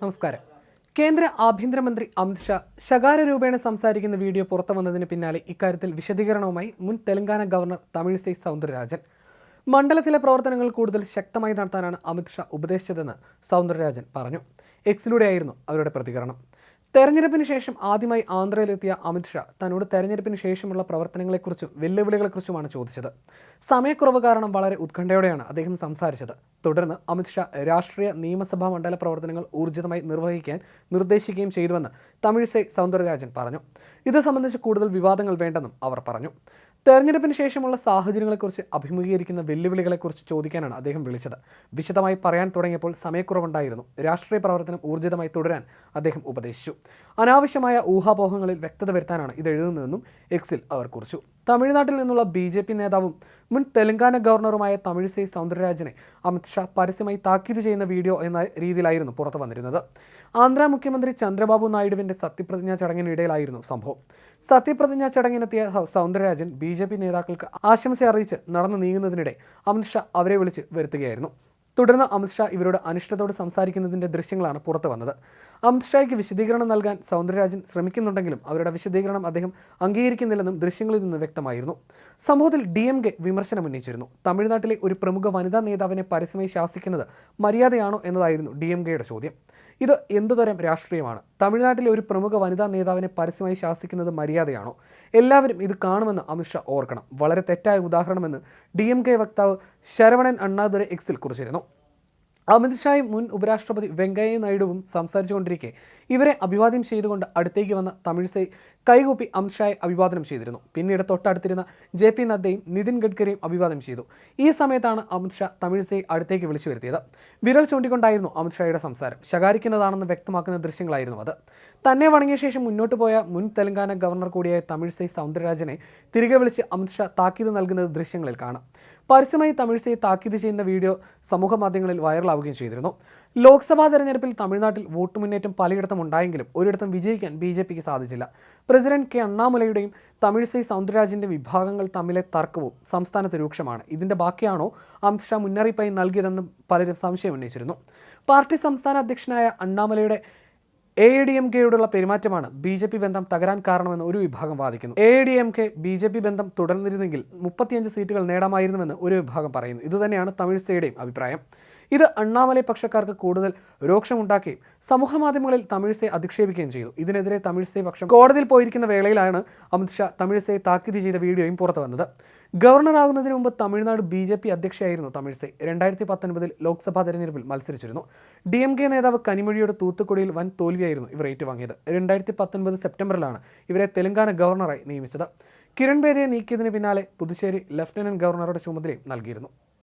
നമസ്കാരം. കേന്ദ്ര ആഭ്യന്തരമന്ത്രി അമിത്ഷാ ശകാര രൂപേണ സംസാരിക്കുന്ന വീഡിയോ പുറത്തു വന്നതിന് പിന്നാലെ ഇക്കാര്യത്തിൽ വിശദീകരണവുമായി മുൻ തെലങ്കാന ഗവർണർ തമിഴിസൈ സൗന്ദരരാജൻ. മണ്ഡലത്തിലെ പ്രവർത്തനങ്ങൾ കൂടുതൽ ശക്തമായി നടത്താനാണ് അമിത്ഷാ ഉപദേശിച്ചതെന്ന് സൗന്ദരരാജൻ പറഞ്ഞു. എക്സിലൂടെയായിരുന്നു അവരുടെ പ്രതികരണം. തെരഞ്ഞെടുപ്പിന് ശേഷം ആദ്യമായി ആന്ധ്രയിലെത്തിയ അമിത്ഷാ തന്നോട് തെരഞ്ഞെടുപ്പിന് ശേഷമുള്ള പ്രവർത്തനങ്ങളെക്കുറിച്ചും വെല്ലുവിളികളെക്കുറിച്ചുമാണ് ചോദിച്ചത്. സമയക്കുറവ് കാരണം വളരെ ഉത്കണ്ഠയോടെയാണ് അദ്ദേഹം സംസാരിച്ചത്. തുടർന്ന് അമിത്ഷാ രാഷ്ട്രീയ നിയമസഭാ മണ്ഡല പ്രവർത്തനങ്ങൾ ഊർജിതമായി നിർവഹിക്കാൻ നിർദ്ദേശിക്കുകയും ചെയ്തുവെന്ന് തമിഴിസൈ സൗന്ദരരാജൻ പറഞ്ഞു. ഇത് സംബന്ധിച്ച് കൂടുതൽ വിവാദങ്ങൾ വേണ്ടെന്നും അവർ പറഞ്ഞു. തെരഞ്ഞെടുപ്പിന് ശേഷമുള്ള സാഹചര്യങ്ങളെക്കുറിച്ച് അഭിമുഖീകരിക്കുന്ന വെല്ലുവിളികളെക്കുറിച്ച് ചോദിക്കാനാണ് അദ്ദേഹം വിളിച്ചത്. വിശദമായി പറയാൻ തുടങ്ങിയപ്പോൾ സമയക്കുറവുണ്ടായിരുന്നു. രാഷ്ട്രീയ പ്രവർത്തനം ഊർജിതമായി തുടരാൻ അദ്ദേഹം ഉപദേശിച്ചു. അനാവശ്യമായ ഊഹാപോഹങ്ങളിൽ വ്യക്തത വരുത്താനാണ് ഇത് എഴുതുന്നതെന്നും എക്സിൽ അവർ കുറിച്ചു. തമിഴ്നാട്ടിൽ നിന്നുള്ള ബി ജെ പി നേതാവും മുൻ തെലങ്കാന ഗവർണറുമായ തമിഴ്സൈ സൗന്ദരരാജനെ അമിത്ഷാ പരസ്യമായി താക്കീത് ചെയ്യുന്ന വീഡിയോ എന്ന രീതിയിലായിരുന്നു പുറത്തു വന്നിരുന്നത്. ആന്ധ്ര മുഖ്യമന്ത്രി ചന്ദ്രബാബു നായിഡുവിന്റെ സത്യപ്രതിജ്ഞാ ചടങ്ങിനിടയിലായിരുന്നു സംഭവം. സത്യപ്രതിജ്ഞാ ചടങ്ങിനെത്തിയ സൗന്ദരരാജൻ ബി ജെ പി നേതാക്കൾക്ക് ആശംസ അറിയിച്ച് നടന്നു നീങ്ങുന്നതിനിടെ അമിത്ഷാ അവരെ വിളിച്ച് വരുത്തുകയായിരുന്നു. തുടർന്ന് അമിത്ഷാ ഇവരോട് അനിഷ്ടത്തോട് സംസാരിക്കുന്നതിന്റെ ദൃശ്യങ്ങളാണ് പുറത്തു വന്നത്. അമിത്ഷായ്ക്ക് വിശദീകരണം നൽകാൻ സൗന്ദരരാജൻ ശ്രമിക്കുന്നുണ്ടെങ്കിലും അവരുടെ വിശദീകരണം അദ്ദേഹം അംഗീകരിക്കുന്നില്ലെന്നും ദൃശ്യങ്ങളിൽ നിന്ന് വ്യക്തമായിരുന്നു. സംഭവത്തിൽ ഡി എം കെ വിമർശനം ഉന്നയിച്ചിരുന്നു. തമിഴ്നാട്ടിലെ ഒരു പ്രമുഖ വനിതാ നേതാവിനെ പരസ്യമായി ശാസിക്കുന്നത് മര്യാദയാണോ എന്നതായിരുന്നു ഡി എം കെയുടെ ചോദ്യം. ഇത് എന്തുതരം രാഷ്ട്രീയമാണ്? തമിഴ്നാട്ടിലെ ഒരു പ്രമുഖ വനിതാ നേതാവിനെ പരസ്യമായി ശാസിക്കുന്നത് മര്യാദയാണോ? എല്ലാവരും ഇത് കാണുമെന്ന് അമിത്ഷാ ഓർക്കണം. വളരെ തെറ്റായ ഉദാഹരണമെന്ന് ഡി വക്താവ് ശരവണൻ അണ്ണാദുരെ എക്സിൽ കുറിച്ചിരുന്നു. അമിത്ഷായും മുൻ ഉപരാഷ്ട്രപതി വെങ്കയ്യ നായിഡുവും സംസാരിച്ചുകൊണ്ടിരിക്കെ. ഇവരെ അഭിവാദ്യം ചെയ്തുകൊണ്ട് അടുത്തേക്ക് വന്ന തമിഴ്സൈ കൈകൂപ്പി അമിത്ഷായെ അഭിവാദനം ചെയ്തിരുന്നു. പിന്നീട് തൊട്ടടുത്തിരുന്ന ജെ പി നദ്ദയും നിതിൻ ഗഡ്കരിയും അഭിവാദ്യം ചെയ്തു. ഈ സമയത്താണ് അമിത്ഷാ തമിഴ്സൈ അടുത്തേക്ക് വിളിച്ചു വരുത്തിയത്. വിരൽ ചൂണ്ടിക്കൊണ്ടായിരുന്നു അമിത്ഷായുടെ സംസാരം. ശകാരിക്കുന്നതാണെന്ന് വ്യക്തമാക്കുന്ന ദൃശ്യങ്ങളായിരുന്നു അത്. തന്നെ വണങ്ങിയ ശേഷം മുന്നോട്ട് പോയ മുൻ തെലങ്കാന ഗവർണർ കൂടിയായ തമിഴ്സൈ സൗന്ദരരാജനെ തിരികെ വിളിച്ച് അമിത്ഷാ താക്കീത് നൽകുന്നത് ദൃശ്യങ്ങളിൽ കാണാം. പരസ്യമായി തമിഴ്സയെ താക്കീത് ചെയ്യുന്ന വീഡിയോ സമൂഹ മാധ്യമങ്ങളിൽ വൈറലാവുകയും ചെയ്തിരുന്നു. ലോക്സഭാ തെരഞ്ഞെടുപ്പിൽ തമിഴ്നാട്ടിൽ വോട്ട് മുന്നേറ്റം പലയിടത്തും ഉണ്ടായെങ്കിലും ഒരിടത്തും വിജയിക്കാൻ ബി ജെ പിക്ക് സാധിച്ചില്ല. പ്രസിഡന്റ് കെ അണ്ണാമലയുടെയും തമിഴ്സൈ സൗന്ദരരാജന്റെ വിഭാഗങ്ങൾ തമ്മിലെ തർക്കവും സംസ്ഥാനത്ത് രൂക്ഷമാണ്. ഇതിന്റെ ബാക്കിയാണോ അമിത്ഷാ മുന്നറിയിപ്പായി നൽകിയതെന്ന് പലരും സംശയം ഉന്നയിച്ചിരുന്നു. പാർട്ടി സംസ്ഥാന അധ്യക്ഷനായ അണ്ണാമലയുടെ എ ഡി എം കെയോടുള്ള പെരുമാറ്റമാണ് ബി ജെ പി ബന്ധം തകരാൻ കാരണമെന്ന് ഒരു വിഭാഗം വാദിക്കുന്നു. A D M K B J P ബന്ധം തുടർന്നിരുന്നെങ്കിൽ മുപ്പത്തിയഞ്ച് സീറ്റുകൾ നേടാമായിരുന്നുവെന്ന് ഒരു വിഭാഗം പറയുന്നു. ഇതുതന്നെയാണ് തമിഴിസയുടെയും അഭിപ്രായം. ഇത് അണ്ണാമലൈ പക്ഷക്കാർക്ക് കൂടുതൽ രോക്ഷമുണ്ടാക്കുകയും സമൂഹ മാധ്യമങ്ങളിൽ തമിഴിസയെ അധിക്ഷേപിക്കുകയും ചെയ്തു. ഇതിനെതിരെ തമിഴ്സെ പക്ഷം കോടതിയിൽ പോയിരിക്കുന്ന വേളയിലാണ് അമിത്ഷാ തമിഴിസയെ താക്കീത് ചെയ്ത വീഡിയോയും പുറത്തു വന്നത് ഗവർണറാകുന്നതിന് മുമ്പ് തമിഴ്നാട് ബി ജെ പി അധ്യക്ഷയായിരുന്നു തമിഴ്സൈ രണ്ടായിരത്തി പത്തൊൻപതിൽ ലോക്സഭാ തെരഞ്ഞെടുപ്പിൽ മത്സരിച്ചിരുന്നു. ഡി എം കെ നേതാവ് കനിമൊഴിയുടെ തൂത്തുക്കുടിയിൽ വൻ തോൽവിയായിരുന്നു ഇവർ ഏറ്റുവാങ്ങിയത്. രണ്ടായിരത്തി പത്തൊൻപത് സെപ്റ്റംബറിലാണ് ഇവരെ തെലങ്കാന ഗവർണറായി നിയമിച്ചത്. കിരൺ ബേദിയെ നീക്കിയതിന് പിന്നാലെ പുതുച്ചേരി ലഫ്റ്റനന്റ് ഗവർണറുടെ ചുമതലയും നൽകിയിരുന്നു.